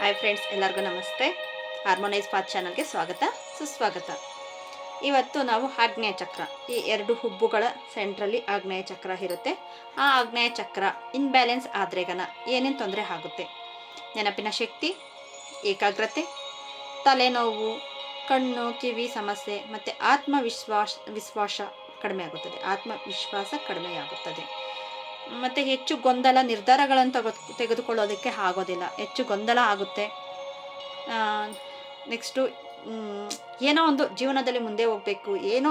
Hi friends ಎಲ್ಲರಿಗೂ ನಮಸ್ತೆ. Harmonise path ಚಾನಲ್ಗೆ ಸ್ವಾಗತ, ಸುಸ್ವಾಗತ. ಇವತ್ತು ನಾವು ಆಗ್ನೇಯ ಚಕ್ರ, ಈ ಎರಡು ಹುಬ್ಬುಗಳ ಸೆಂಟ್ರಲ್ಲಿ ಆಗ್ನೇಯ ಚಕ್ರ ಇರುತ್ತೆ. ಆ ಆಗ್ನೇಯ ಚಕ್ರ ಇನ್ಬ್ಯಾಲೆನ್ಸ್ ಆದ್ರೆಗನ ಏನೇನು ತೊಂದರೆ ಆಗುತ್ತೆ? ನೆನಪಿನ ಶಕ್ತಿ, ಏಕಾಗ್ರತೆ, ತಲೆನೋವು, ಕಣ್ಣು, ಕಿವಿ ಸಮಸ್ಯೆ, ಮತ್ತು ಆತ್ಮವಿಶ್ವಾಸ, ವಿಶ್ವಾಸ ಕಡಿಮೆ ಆಗುತ್ತದೆ. ಆತ್ಮವಿಶ್ವಾಸ ಕಡಿಮೆಯಾಗುತ್ತದೆ ಮತ್ತು ಹೆಚ್ಚು ಗೊಂದಲ, ನಿರ್ಧಾರಗಳನ್ನು ತಗೋ ತೆಗೆದುಕೊಳ್ಳೋದಕ್ಕೆ ಆಗೋದಿಲ್ಲ. ಹೆಚ್ಚು ಗೊಂದಲ ಆಗುತ್ತೆ. ನೆಕ್ಸ್ಟು ಏನೋ ಒಂದು ಜೀವನದಲ್ಲಿ ಮುಂದೆ ಹೋಗಬೇಕು. ಏನೋ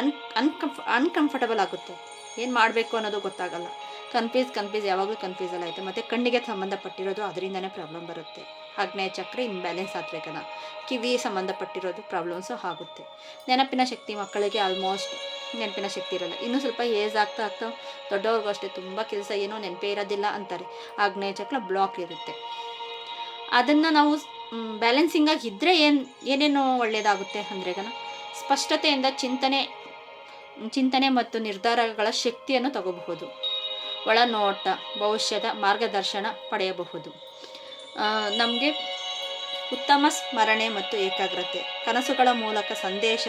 ಅನ್, ಅನ್ಕಂಫ, ಅನ್ಕಂಫರ್ಟಬಲ್ ಆಗುತ್ತೆ. ಏನು ಮಾಡಬೇಕು ಅನ್ನೋದು ಗೊತ್ತಾಗಲ್ಲ. ಕನ್ಫ್ಯೂಸ್ ಕನ್ಫ್ಯೂಸ್, ಯಾವಾಗಲೂ ಕನ್ಫ್ಯೂಸಲ್ ಆಯಿತು ಮತ್ತು ಕಣ್ಣಿಗೆ ಸಂಬಂಧಪಟ್ಟಿರೋದು ಅದರಿಂದನೇ ಪ್ರಾಬ್ಲಮ್ ಬರುತ್ತೆ. ಆಗ್ನೇಯ ಚಕ್ರ ಇಂಬ್ಯಾಲೆನ್ಸ್ ಆಗ್ಬೇಕಲ್ಲ ಕಿವಿ ಸಂಬಂಧಪಟ್ಟಿರೋದು ಪ್ರಾಬ್ಲಮ್ಸು ಆಗುತ್ತೆ. ನೆನಪಿನ ಶಕ್ತಿ ಮಕ್ಕಳಿಗೆ ಆಲ್ಮೋಸ್ಟ್ ನೆನಪಿನ ಶಕ್ತಿ ಇರಲ್ಲ. ಇನ್ನೂ ಸ್ವಲ್ಪ ಏಜ್ ಆಗ್ತಾ ಆಗ್ತಾ ದೊಡ್ಡವ್ರಿಗೂ ಅಷ್ಟೇ ತುಂಬ ಕೆಲಸ ಏನೋ ನೆನಪೇ ಇರೋದಿಲ್ಲ ಅಂತಾರೆ. ಆಗ್ನೇಯ ಚಕ್ರ ಬ್ಲಾಕ್ ಇರುತ್ತೆ. ಅದನ್ನು ನಾವು ಬ್ಯಾಲೆನ್ಸಿಂಗಾಗಿ ಇದ್ದರೆ ಏನು, ಏನೇನು ಒಳ್ಳೆಯದಾಗುತ್ತೆ ಅಂದ್ರೆ ಗನ ಸ್ಪಷ್ಟತೆಯಿಂದ ಚಿಂತನೆ ಚಿಂತನೆ ಮತ್ತು ನಿರ್ಧಾರಗಳ ಶಕ್ತಿಯನ್ನು ತಗೋಬಹುದು. ಒಳನೋಟ ಭವಿಷ್ಯದ ಮಾರ್ಗದರ್ಶನ ಪಡೆಯಬಹುದು. ನಮಗೆ ಉತ್ತಮ ಸ್ಮರಣೆ ಮತ್ತು ಏಕಾಗ್ರತೆ, ಕನಸುಗಳ ಮೂಲಕ ಸಂದೇಶ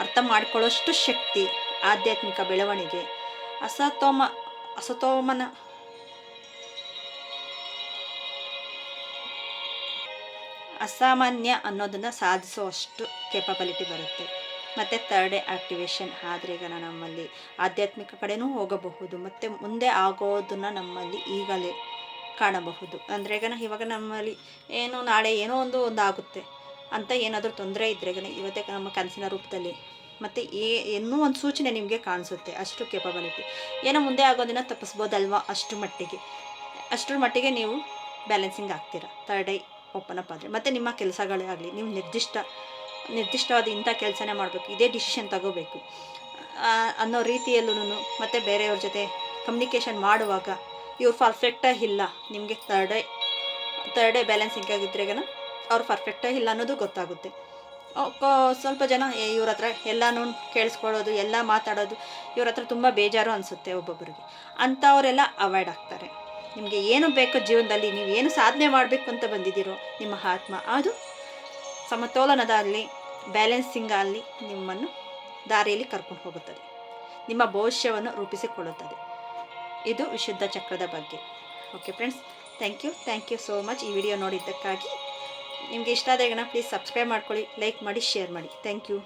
ಅರ್ಥ ಮಾಡ್ಕೊಳ್ಳೋಷ್ಟು ಶಕ್ತಿ ಆಧ್ಯಾತ್ಮಿಕ ಬೆಳವಣಿಗೆ. ಅಸತೋಮ, ಅಸತೋಮನ ಅಸಾಮಾನ್ಯ ಅನ್ನೋದನ್ನು ಸಾಧಿಸುವಷ್ಟು ಕೇಪಬಿಲಿಟಿ ಬರುತ್ತೆ. ಮತ್ತು ತರ್ಡ್ ಆ್ಯಕ್ಟಿವೇಶನ್ ಆದರೆ ಈಗ ನಮ್ಮಲ್ಲಿ ಆಧ್ಯಾತ್ಮಿಕ ಕಡೆನೂ ಹೋಗಬಹುದು. ಮತ್ತು ಮುಂದೆ ಆಗೋದನ್ನು ನಮ್ಮಲ್ಲಿ ಈಗಲೇ ಕಾಣಬಹುದು. ಅಂದರೆ ಈಗ ಇವಾಗ ನಮ್ಮಲ್ಲಿ ಏನು ನಾಳೆ ಏನೋ ಒಂದು ಒಂದು ಆಗುತ್ತೆ ಅಂತ ಏನಾದರೂ ತೊಂದರೆ ಇದ್ದರೆ ಇವತ್ತೇ ನಮ್ಮ ಕನಸಿನ ರೂಪದಲ್ಲಿ. ಮತ್ತು ಏ ಇನ್ನೂ ಒಂದು ಸೂಚನೆ ನಿಮಗೆ ಕಾಣಿಸುತ್ತೆ, ಅಷ್ಟು ಕೆಪಬಲಿಟಿ ಏನೋ ಮುಂದೆ ಆಗೋದನ್ನು ತಪ್ಪಿಸ್ಬೋದಲ್ವಾ ಅಷ್ಟು ಮಟ್ಟಿಗೆ. ಅಷ್ಟರ ಮಟ್ಟಿಗೆ ನೀವು ಬ್ಯಾಲೆನ್ಸಿಂಗ್ ಆಗ್ತೀರ. ತರ್ಡ್ ಐ ಓಪನ್ ಅಪ್ ಆದರೆ. ಮತ್ತು ನಿಮ್ಮ ಕೆಲಸಗಳೇ ಆಗಲಿ, ನೀವು ನಿರ್ದಿಷ್ಟ, ನಿರ್ದಿಷ್ಟವಾದ ಇಂಥ ಕೆಲಸನೇ ಮಾಡಬೇಕು, ಇದೇ ಡಿಸಿಷನ್ ತಗೋಬೇಕು. ಅನ್ನೋ ರೀತಿಯಲ್ಲೂ ಮತ್ತು ಬೇರೆಯವ್ರ ಜೊತೆ ಕಮ್ಯುನಿಕೇಷನ್ ಮಾಡುವಾಗ ಇವ್ರು ಪರ್ಫೆಕ್ಟಾಗಿ ಇಲ್ಲ, ನಿಮಗೆ third eye third eye balancing ಆಗಿದ್ರೆಗನ ಅವ್ರು ಪರ್ಫೆಕ್ಟಾಗಿ ಇಲ್ಲ ಅನ್ನೋದು ಗೊತ್ತಾಗುತ್ತೆ. ಸ್ವಲ್ಪ ಜನ ಇವ್ರ ಹತ್ರ ಎಲ್ಲನೂ ಕೇಳಿಸ್ಕೊಳ್ಳೋದು, ಎಲ್ಲ ಮಾತಾಡೋದು, ಇವ್ರ ಹತ್ರ ತುಂಬ ಬೇಜಾರು ಅನಿಸುತ್ತೆ ಒಬ್ಬೊಬ್ಬರಿಗೆ ಅಂಥವರೆಲ್ಲ ಅವಾಯ್ಡ್ ಆಗ್ತಾರೆ. ನಿಮಗೆ ಏನು ಬೇಕು ಜೀವನದಲ್ಲಿ ನೀವು ಏನು ಸಾಧನೆ ಮಾಡಬೇಕು ಅಂತ ಬಂದಿದ್ದೀರೋ ನಿಮ್ಮ ಆತ್ಮ, ಅದು ಸಮತೋಲನದಲ್ಲಿ ಬ್ಯಾಲೆನ್ಸಿಂಗ್ ಅಲ್ಲಿ ನಿಮ್ಮನ್ನು ದಾರಿಯಲ್ಲಿ ಕರ್ಕೊಂಡು ಹೋಗುತ್ತದೆ. ನಿಮ್ಮ ಭವಿಷ್ಯವನ್ನು ರೂಪಿಸಿಕೊಳ್ಳುತ್ತದೆ. ಇದು ವಿಶುದ್ಧ ಚಕ್ರದ ಬಗ್ಗೆ. Okay friends thank you thank you so much ಈ ವಿಡಿಯೋ ನೋಡಿದ್ದಕ್ಕಾಗಿ. ನಿಮಗೆ ಇಷ್ಟ ಆದಾಗ ಪ್ಲೀಸ್ ಸಬ್ಸ್ಕ್ರೈಬ್ ಮಾಡ್ಕೊಳ್ಳಿ ಲೈಕ್ ಮಾಡಿ ಶೇರ್ ಮಾಡಿ. Thank you